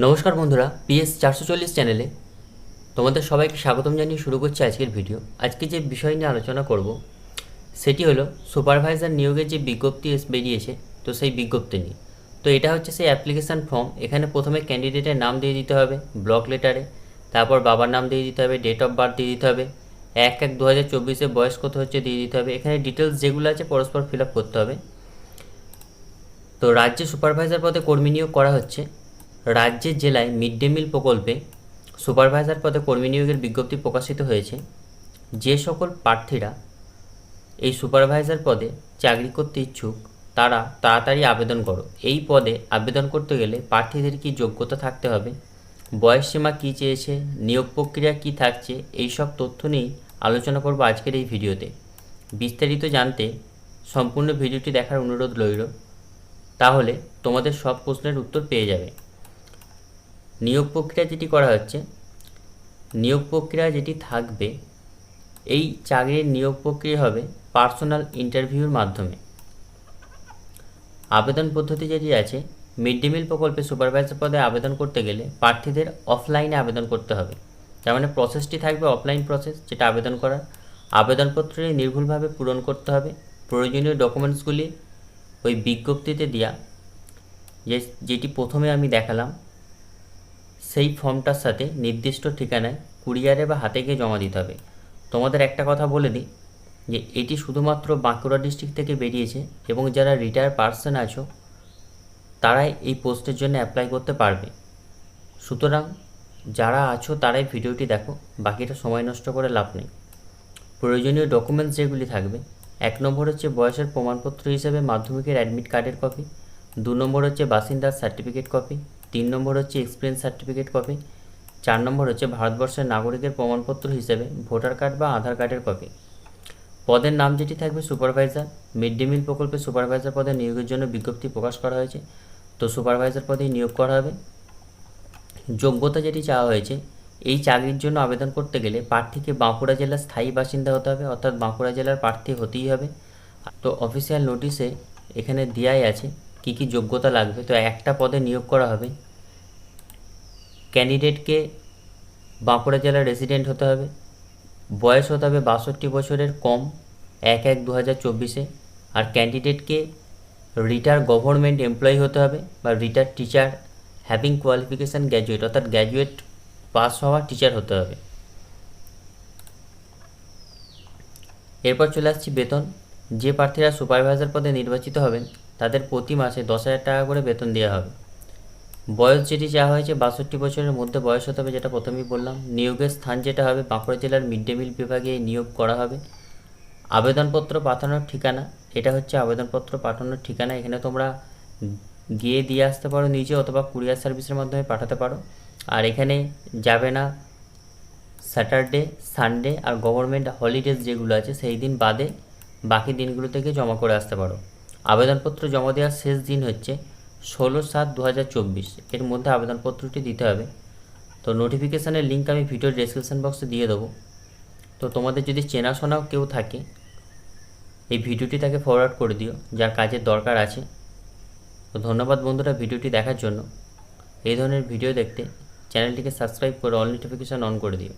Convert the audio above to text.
নমস্কার বন্ধুরা, পিএস চারশো চল্লিশ চ্যানেলে তোমাদের সবাইকে স্বাগতম জানিয়ে শুরু করছি আজকের ভিডিও। আজকে যে বিষয় নিয়ে আলোচনা করব, সেটি হলো সুপারভাইজার নিয়োগের যে বিজ্ঞপ্তি বেরিয়েছে, তো সেই বিজ্ঞপ্তি নিয়ে। তো এটা হচ্ছে সেই অ্যাপ্লিকেশান ফর্ম, এখানে প্রথমে ক্যান্ডিডেটের নাম দিয়ে দিতে হবে, ব্লক লেটারে, তারপর বাবার নাম দিয়ে দিতে হবে, ডেট অফ বার্থ দিয়ে দিতে হবে, এক এক দু হাজার চব্বিশে বয়স কত হচ্ছে দিয়ে দিতে হবে, এখানে ডিটেলস যেগুলো আছে পরস্পর ফিল আপ করতে হবে। তো রাজ্যে সুপারভাইজার পদে কর্মী নিয়োগ করা হচ্ছে রাজ্যের জেলায় মিড ডে মিল প্রকল্পে সুপারভাইজার পদে কর্মী নিয়োগের বিজ্ঞপ্তি প্রকাশিত হয়েছে। যে সকল প্রার্থীরা এই সুপারভাইজার পদে চাকরি করতে ইচ্ছুক, তারা তাড়াতাড়ি আবেদন করো। এই পদে আবেদন করতে গেলে প্রার্থীদের কি যোগ্যতা থাকতে হবে? বয়স সীমা কী চেয়েছে? নিয়োগ প্রক্রিয়া কী থাকছে? এই সব তথ্য নিয়েই আলোচনা করব আজকের এই ভিডিওতে। বিস্তারিত জানতে সম্পূর্ণ ভিডিওটি দেখার অনুরোধ রইল। তাহলে তোমাদের সব প্রশ্নের উত্তর পেয়ে যাবে। নিয়োগ প্রক্রিয়া যেটি করা হচ্ছে, নিয়োগ প্রক্রিয়া যেটি থাকবে, এই চাকরির নিয়োগ প্রক্রিয়া হবে পার্সোনাল ইন্টারভিউর মাধ্যমে। আবেদন পদ্ধতি যেটি আছে মিড ডে মিল প্রকল্পে সুপারভাইজার পদে আবেদন করতে গেলে প্রার্থীদের অফলাইনে আবেদন করতে হবে। তার মানে প্রসেসটি থাকবে অফলাইন প্রসেস যেটা আবেদন করার। আবেদনপত্রটি নির্ভুলভাবে পূরণ করতে হবে। প্রয়োজনীয় ডকুমেন্টসগুলি ওই বিজ্ঞপ্তিতে দেওয়া যে যেটি প্রথমে আমি দেখালাম। সেই ফর্মটার সাথে নির্দিষ্ট ঠিকানায় কুরিয়ারে বা হাতে গিয়ে জমা দিতে হবে। তোমাদের একটা কথা বলে দিই, যে এটি শুধুমাত্র বাঁকুড়া ডিস্ট্রিক্ট থেকে বেরিয়েছে এবং যারা রিটায়ার পার্সন আছো, তারাই এই পোস্টের জন্য অ্যাপ্লাই করতে পারবে। সুতরাং যারা আছো, তারাই ভিডিওটি দেখো, বাকিটা সময় নষ্ট করে লাভ নেই। প্রয়োজনীয় ডকুমেন্টস যেগুলি থাকবে, এক নম্বর হচ্ছে বয়সের প্রমাণপত্র হিসেবে মাধ্যমিকের অ্যাডমিট কার্ডের কপি, দু নম্বর হচ্ছে বাসিন্দার সার্টিফিকেট কপি তিন নম্বর হচ্ছে এক্সপিরিয়েন্স সার্টিফিকেট কপি চার নম্বর হচ্ছে ভারতবর্ষের নাগরিকের প্রমাণপত্র হিসেবে ভোটার কার্ড বা আধার কার্ডের কপি পদের নাম যেটি থাকবে সুপারভাইজার মিড ডে মিল প্রকল্পে সুপারভাইজার পদে নিয়োগের জন্য বিজ্ঞপ্তি প্রকাশ করা হয়েছে। তো সুপারভাইজার পদেই নিয়োগ করা হবে। যোগ্যতা যেটি চাওয়া হয়েছে, এই চাকরির জন্য আবেদন করতে গেলে প্রার্থীকে বাঁকুড়া জেলার স্থায়ী বাসিন্দা হতে হবে, অর্থাৎ বাঁকুড়া জেলার প্রার্থী হতেই হবে। তো অফিসিয়াল নোটিশে এখানে দেওয়াই আছে কি কি যোগ্যতা লাগবে? তো একটা পদে নিয়োগ করা হবে। ক্যান্ডিডেটকে বাঁকুড়া জেলার রেসিডেন্ট হতে হবে। বয়স হতে হবে বাষট্টি বছরের কম, এক এক দু হাজার চব্বিশে। আর ক্যান্ডিডেটকে রিটায়ার গভর্নমেন্ট এমপ্লয়ি হতে হবে বা retire teacher having qualification graduate অর্থাৎ গ্র্যাজুয়েট পাস হওয়া টিচার হতে হবে। এরপর চলে আসছি বেতন। যে প্রার্থীরা সুপারভাইজার পদে নির্বাচিত হবেন তাদের প্রতি মাসে দশ হাজার টাকা করে বেতন দেওয়া হবে। বয়স যেটি চাওয়া হয়েছে বাষট্টি বছরের মধ্যে বয়স হতে হবে যেটা প্রথমেই বললাম। নিয়োগের স্থান যেটা হবে বাঁকুড়া জেলার মিড ডে মিল বিভাগে নিয়োগ করা হবে। আবেদনপত্র পাঠানোর ঠিকানা, এটা হচ্ছে আবেদনপত্র পাঠানোর ঠিকানা। এখানে তোমরা গিয়ে দিয়ে আসতে পারো নিজে অথবা কুরিয়ার সার্ভিসের মাধ্যমে পাঠাতে পারো। আর এখানে যাবে না স্যাটারডে, সানডে আর গভর্নমেন্ট হলিডেজ যেগুলো আছে, সেই দিন বাদে বাকি দিনগুলো থেকে জমা করে আসতে পারো। আবেদনপত্র জমা দেওয়ার শেষ দিন হচ্ছে ষোলো সাত দু এর মধ্যে আবেদনপত্রটি দিতে হবে। তো নোটিফিকেশানের লিঙ্ক আমি ভিডিওর ডেসক্রিপশন বক্সে দিয়ে দেবো। তো তোমাদের যদি চেনাশোনাও কেউ থাকে, এই ভিডিওটি তাকে ফরওয়ার্ড করে দিও যার কাজের দরকার আছে। তো ধন্যবাদ বন্ধুরা ভিডিওটি দেখার জন্য। এই ধরনের ভিডিও দেখতে চ্যানেলটিকে সাবস্ক্রাইব করে অল নোটিফিকেশান অন করে দিও।